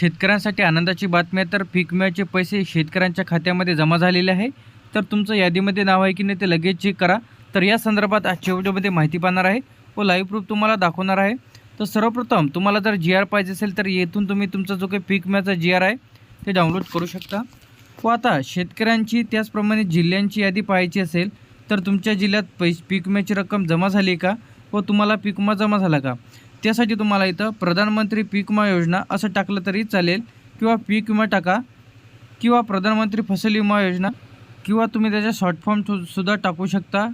शेतकऱ्यांसाठी आनंदाची बातमी आहे. तर पीक विम्याचे पैसे शेतकऱ्यांच्या खात्यामध्ये जमा झालेले आहे. तर तुमचं यादीमध्ये नाव आहे की नाही ते लगेच चेक करा. तर या संदर्भात आजच्या व्हिडिओमध्ये माहिती पाहणार आहे व लाईव्ह प्रूफ तुम्हाला दाखवणार आहे. तर सर्वप्रथम तुम्हाला जर जी आर पाहिजे असेल तर येथून तुम्ही तुमचा जो काही पीक विम्याचा जी आर आहे ते डाउनलोड करू शकता. व आता शेतकऱ्यांची त्याचप्रमाणे जिल्ह्यांची यादी पाहायची असेल तर तुमच्या जिल्ह्यात पैस पीक विम्याची रक्कम जमा झाली का? व तुम्हाला पीक विमा जमा झाला का? त्यासाठी तुम्हाला इथं प्रधानमंत्री पीक विमा योजना असं टाकलं तरी चालेल. किंवा पीक विमा टाका. किंवा प्रधानमंत्री फसल विमा योजना. किंवा तुम्ही त्याच्या शॉर्ट फॉर्म सु- सुद्धा टाकू शकता.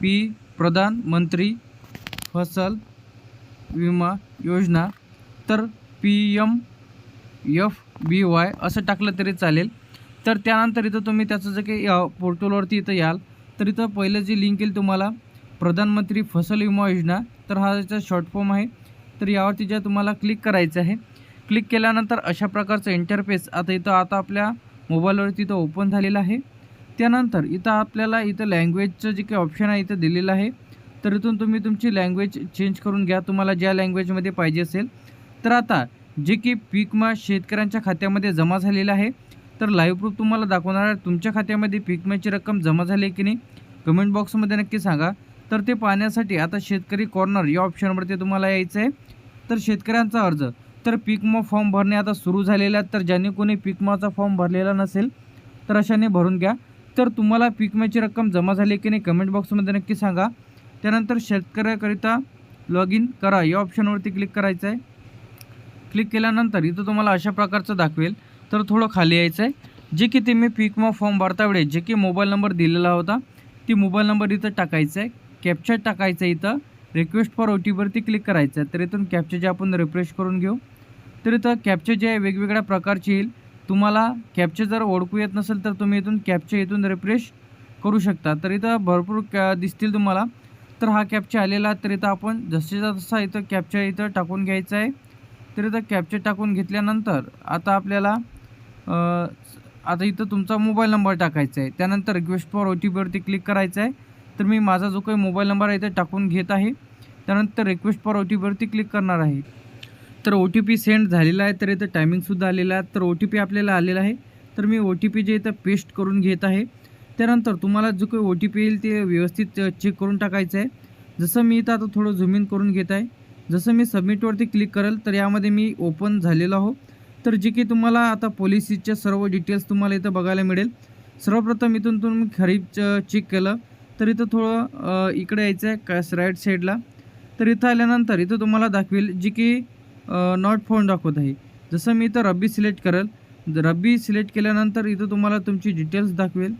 पी प्रधानमंत्री फसल विमा योजना. तर P M F B Y असं टाकलं तरी चालेल. तर त्यानंतर इथं तुम्ही त्याचं जे काही पोर्टलवरती इथं याल. तर इथं पहिलं जी लिंक येईल तुम्हाला प्रधानमंत्री फसल विमा योजना. तर हा याचा शॉर्ट फॉर्म आहे. तर यावरती ज्या तुम्हाला क्लिक करायचं आहे क्लिक केल्यानंतर अशा प्रकारचं इंटरफेस आता इथं आता आपल्या मोबाईलवरती इथं ओपन झालेलं आहे. त्यानंतर इथं आपल्याला इथं लँग्वेजचं जे काही ऑप्शन आहे इथं दिलेलं आहे. तर इथून तुम्ही तुमची लँग्वेज चेंज करून घ्या. तुम्हाला ज्या लँग्वेजमध्ये पाहिजे असेल. तर आता जे की पीकमा शेतकऱ्यांच्या खात्यामध्ये जमा झालेलं आहे. तर लाईव्ह प्रूफ तुम्हाला दाखवणार आहे. तुमच्या खात्यामध्ये पीकमाची रक्कम जमा झाली आहे की नाही? कमेंट बॉक्समध्ये नक्की सांगा. तर ते पाहण्यासाठी आता शेतकरी कॉर्नर या ऑप्शनवरती तुम्हाला यायचं आहे. तर शेतकऱ्यांचा अर्ज. तर पीक फॉर्म भरणे आता सुरू झालेले आहेत. तर ज्यांनी कोणी पिकमाचा फॉर्म भरलेला नसेल तर अशाने भरून घ्या. तर तुम्हाला पिकमाची रक्कम जमा झाली की नाही कमेंट बॉक्समध्ये नक्की सांगा. त्यानंतर शेतकऱ्याकरिता लॉग इन करा. या ऑप्शनवरती क्लिक करायचं आहे. क्लिक केल्यानंतर इथं तुम्हाला अशा प्रकारचं दाखवेल. तर थोडं खाली यायचं आहे जे की ते मी पीक फॉर्म भरता वेळेस जे की मोबाईल नंबर दिलेला होता ती मोबाईल नंबर इथं टाकायचा आहे कॅप्चर टाकायचं आहे इथं. रिक्वेस्ट फॉर ओ टी पीवरती क्लिक करायचं. आहे तर इथून कॅप्चर जे आपण रिफ्रेश करून घेऊ. तर इथं कॅप्चर जे आहे वेगवेगळ्या प्रकारचे येईल. तुम्हाला कॅप्चर जर ओळखू येत नसेल तर तुम्ही इथून कॅप्चर इथून रिफ्रेश करू शकता. तर इथं भरपूर कॅ दिसतील तुम्हाला. तर हा कॅप्चर आलेला तर इथं आपण जसेचा तसा इथं कॅप्चर इथं टाकून घ्यायचा आहे. तर इथं कॅप्चर टाकून घेतल्यानंतर आता आपल्याला आता इथं तुमचा मोबाईल नंबर टाकायचा आहे. त्यानंतर रिक्वेस्ट फॉर ओ टी पीवरती क्लिक करायचं आहे. तर मी माझा जो काही मोबाईल नंबर आहे इथे टाकून घेत आहे. त्यानंतर रिक्वेस्ट फॉर ओ टी पीवरती क्लिक करणार आहे. तर ओ टी पी सेंड झालेला आहे तर इथं टायमिंगसुद्धा आलेला आहे. तर ओ टी पी आपल्याला आलेला आहे. तर मी ओ टी पी जे इथं पेस्ट करून घेत आहे. त्यानंतर तुम्हाला जो काही ओ टी पी येईल ते व्यवस्थित चेक करून टाकायचं आहे. जसं मी इथं आता थोडं झूम इन करून घेत आहे. जसं मी सबमिटवरती क्लिक करेल तर यामध्ये मी ओपन झालेलो आहो. तर जे की तुम्हाला आता पॉलिसीच्या सर्व डिटेल्स तुम्हाला इथं बघायला मिळेल. सर्वप्रथम इथून तुम्ही खरीप चेक केलं. तर इथं थोडं इकडे यायचं आहे का राईट साईडला तर इथं आल्यानंतर इथं तुम्हाला दाखवेल जी की नॉट फोन दाखवत आहे. जसं मी इथं रब्बी सिलेक्ट करेल रब्बी सिलेक्ट केल्यानंतर इथं तुम्हाला तुमची डिटेल्स दाखवेल.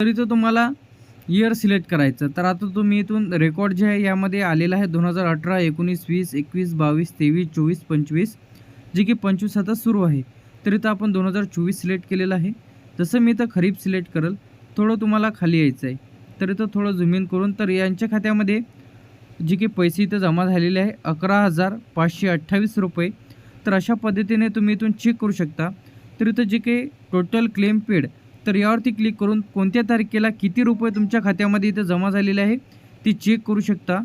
तर इथं तुम्हाला इयर सिलेक्ट करायचं. तर आता तुम्ही इथून रेकॉर्ड जे आहे यामध्ये आलेला आहे दोन हजार अठरा एकोणीस वीस एकवीस बावीस तेवीस चोवीस पंचवीस जे की पंचवीस आता सुरू आहे. तर इथं आपण दोन हजार चोवीस सिलेक्ट केलेलं आहे. जसं मी इथं खरीप सिलेक्ट करेल थोडं तुम्हाला खाली यायचं आहे तर इथं थोडं झूम इन करून तर यांच्या खात्यामध्ये जे की पैसे इथं जमा झालेले आहे अकरा हजार पाचशे अठ्ठावीस रुपये. तर अशा पद्धतीने तुम्ही इथून चेक करू शकता. तर इथं जे काही टोटल क्लेम पेड तर यावरती क्लिक करून कोणत्या तारखेला किती रुपये तुमच्या खात्यामध्ये इथं जमा झालेले आहे ते चेक करू शकता.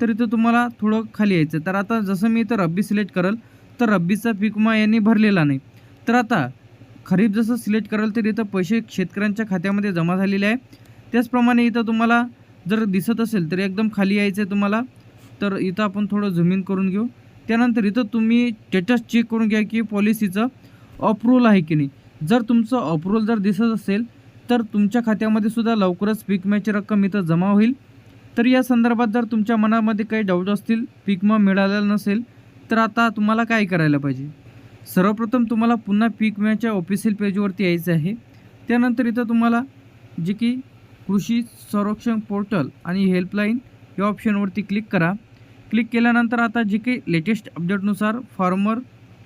तर इथं तुम्हाला थोडं खाली यायचं. तर आता जसं मी इथं रब्बी सिलेक्ट करेल तर रब्बीचा पीक विमा यांनी भरलेला नाही. तर आता खरीप जसं सिलेक्ट कराल तर इथं पैसे शेतकऱ्यांच्या खात्यामध्ये जमा झालेले आहे. त्याचप्रमाणे इथं तुम्हाला जर दिसत असेल तर एकदम खाली यायचं आहे तुम्हाला. तर इथं आपण थोडं झूम करून घेऊ. त्यानंतर इथं तुम्ही स्टेटस चेक करून घ्या की पॉलिसीचं अप्रूव्हल आहे की नाही. जर तुमचं अप्रूव्हल जर दिसत असेल तर तुमच्या खात्यामध्ये सुद्धा लवकरच पीक विम्याची रक्कम इथं जमा होईल. तर या संदर्भात जर तुमच्या मनामध्ये काही डाऊट असतील पीक विमा मिळालेला नसेल तर आता तुम्हाला काय करायला पाहिजे? सर्वप्रथम तुम्हाला पुन्हा पीक विम्याच्या ऑफिशियल पेजवरती यायचं आहे. त्यानंतर इथं तुम्हाला जे की कृषी संरक्षण पोर्टल आणि हेल्पलाईन या ऑप्शनवरती क्लिक करा. क्लिक केल्यानंतर आता जे काही लेटेस्ट अपडेटनुसार फार्मर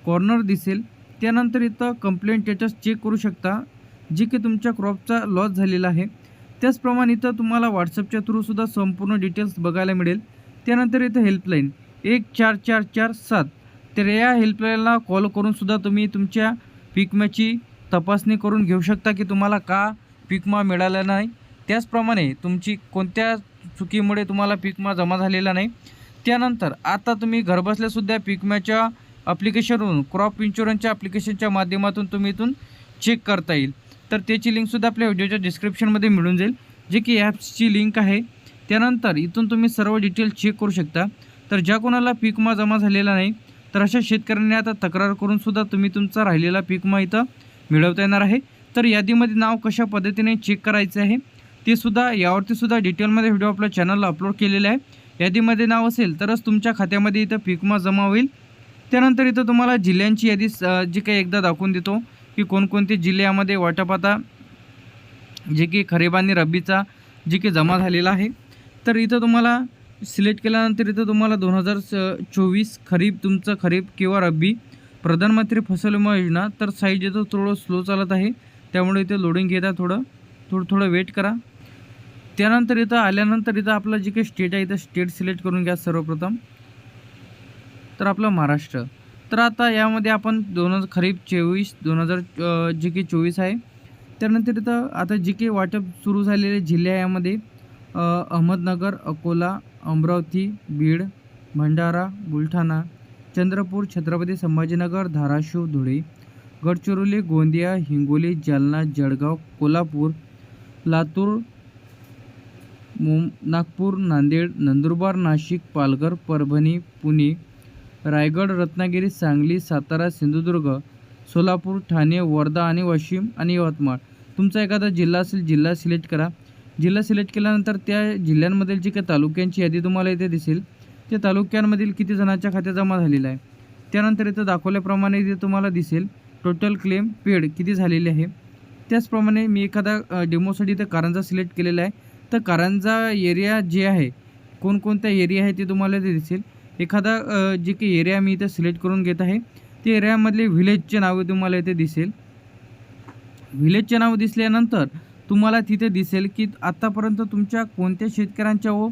कॉर्नर दिसेल. त्यानंतर इथं कंप्लेंट स्टेटस चेक करू शकता जे की तुमच्या क्रॉपचा लॉस झालेला आहे. त्याचप्रमाणे इथं तुम्हाला व्हॉट्सअपच्या थ्रूसुद्धा संपूर्ण डिटेल्स बघायला मिळेल. त्यानंतर इथं हेल्पलाईन एक चार चार चार सात. तर या हेल्पलाईनला कॉल करूनसुद्धा तुम्ही तुमच्या पीक तपासणी करून घेऊ शकता की तुम्हाला का पिकमा मिळाला नाही. त्याचप्रमाणे तुमची कोणत्या चुकीमुळे तुम्हाला पीक जमा झालेला नाही. त्यानंतर आता तुम्ही घरबसल्यासुद्धा पीक ॲप्लिकेशनवरून क्रॉप इन्शुरन्सच्या ॲप्लिकेशनच्या माध्यमातून तुम्ही इथून चेक करता येईल. तर त्याची लिंकसुद्धा आपल्या व्हिडिओच्या डिस्क्रिप्शनमध्ये मिळून जाईल. जे की ॲप्सची लिंक आहे. त्यानंतर इथून तुम्ही सर्व डिटेल चेक करू शकता. तर ज्या कोणाला पिकमा जमा झालेला नाही तर अशा शेतकऱ्यांनी आता तक्रार करूनसुद्धा तुम्ही तुमचा राहिलेला पीक विमा इथं मिळवता येणार आहे. तर यादीमध्ये नाव कशा पद्धतीने चेक करायचं आहे ते सुद्धा यावरती सुद्धा डिटेलमध्ये व्हिडिओ आपल्या चॅनलला अपलोड केलेला आहे. यादीमध्ये नाव असेल तरच तुमच्या खात्यामध्ये इथं पीकमा जमा होईल. त्यानंतर इथं तुम्हाला जिल्ह्यांची यादी जी काही एकदा दाखवून देतो की कोणकोणते जिल्हे यामध्ये वाटप आता जे की खरीप आणि रब्बीचा जे की जमा झालेला आहे. तर इथं तुम्हाला सिलेक्ट केल्यानंतर इथं तुम्हाला दोन हजार चोवीस खरीप तुमचं खरीप किंवा रब्बी प्रधानमंत्री फसल विमा योजना तर साईज येतो थोडं स्लो चालत आहे. त्यामुळे इथे लोडिंग घेता थोडं थोडं थोडं वेट करा. त्यानंतर इथं आल्यानंतर इथं आपलं जे काही स्टेट आहे इथं स्टेट सिलेक्ट करून घ्या सर्वप्रथम. तर आपलं महाराष्ट्र. तर आता यामध्ये आपण दोन हजार खरीप चोवीस दोन हजार जे की चोवीस आहे त्यानंतर इथं आता जे काही वाटप सुरू झालेले जिल्हे आहे यामध्ये अहमदनगर अकोला अमरावती बीड भंडारा बुलढाणा चंद्रपूर छत्रपती संभाजीनगर धाराशिव धुळे गडचिरोली गोंदिया हिंगोली जालना जळगाव कोल्हापूर लातूर मुं नागपूर नांदेड नंदुरबार नाशिक पालघर परभणी पुणे रायगड रत्नागिरी सांगली सातारा सिंधुदुर्ग सोलापूर ठाणे वर्धा आणि वाशिम आणि यवतमाळ. तुमचा एखादा जिल्हा असेल जिल्हा सिलेक्ट करा. जिल्हा सिलेक्ट केल्यानंतर त्या जिल्ह्यांमधील जी काही तालुक्यांची यादी तुम्हाला इथे दिसेल त्या तालुक्यांमधील किती जणांच्या खात्यात जमा झालेला आहे? त्यानंतर इथं दाखवल्याप्रमाणे इथे तुम्हाला दिसेल टोटल क्लेम पेड किती झालेले आहे? त्याचप्रमाणे मी एखादा डेमोसाठी इथं कारंजा सिलेक्ट केलेला आहे. तर कारंजा एरिया जे आहे कोणकोणत्या एरिया आहे ते तुम्हाला इथे दिसेल. एखादा जे काही एरिया मी इथं सिलेक्ट करून घेत आहे ते एरियामधले व्हिलेजचे नावे तुम्हाला इथे दिसेल. व्हिलेजचे नाव दिसल्यानंतर तुम्हाला तिथे दिसेल की आत्तापर्यंत तुमच्या कोणत्या शेतकऱ्यांच्या व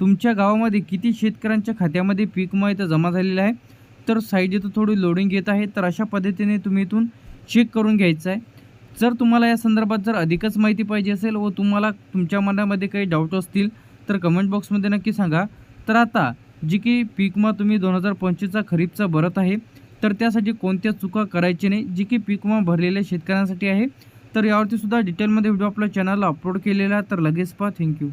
तुमच्या गावामध्ये किती शेतकऱ्यांच्या खात्यामध्ये पीक विमा इथं जमा झालेला आहे? तर साईड इथं थोडी लोडिंग येत आहे. तर अशा पद्धतीने तुम्ही इथून चेक करून घ्यायचं आहे. जर तुम्हाला या संदर्भात जर अधिकच माहिती पाहिजे असेल व तुम्हाला तुमच्या मनामध्ये काही डाऊट असतील तर कमेंट बॉक्समध्ये नक्की सांगा. तर आता जी की पीकमा तुम्ही दोन हजार पंचवीसचा खरीपचा भरत आहे तर त्यासाठी कोणत्या चुका करायची नाही? जी की पीक भरलेल्या शेतकऱ्यांसाठी आहे. तर यावरती सुद्धा डिटेलमध्ये व्हिडिओ आपल्या चॅनलला अपलोड केलेला आहे. तर लगेच पहा. थँक्यू